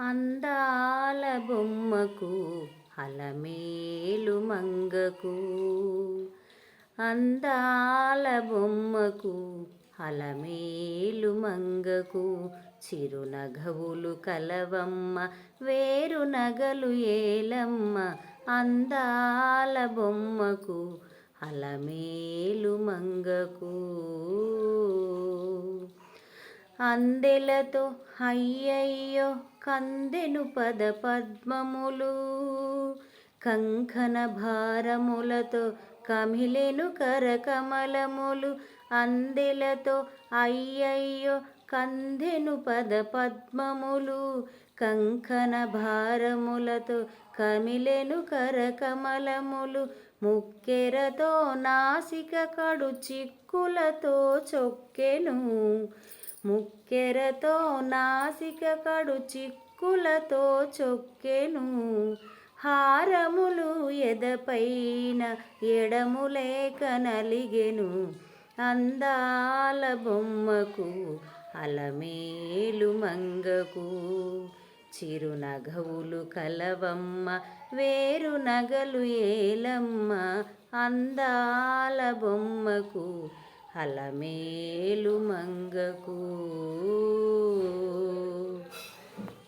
అందాల బొమ్మకు అలమేలు మంగకు. అందాల బొమ్మకు అలమేలు మంగకు. చిరునగవులు కలవమ్మ వేరు నగలు ఏలమ్మ. అందాల బొమ్మకు అలమేలు మంగకు. అందెలతో అయ్యయ్యో కందెను పద పద్మములు. కంకణ భారములతో కమిలెను కరకమలములు. అందెలతో అయ్యయ్యో కందెను పద పద్మములు. కంకణ భారములతో కమిలెను కరకమలములు. ముక్కెరతో నాసిక కడు చిక్కులతో చొక్కెను. ముక్కెరతో నాసిక కడు చిక్కులతో చొక్కెను. హారములు ఎదపైన ఎడములేక నలిగెను. అందాల బొమ్మకు అలమేలు మంగకు. చిరునగవులు కలవమ్మ వేరు నగలు ఏలమ్మ. అందాల బొమ్మకు హలమేలు మంగకు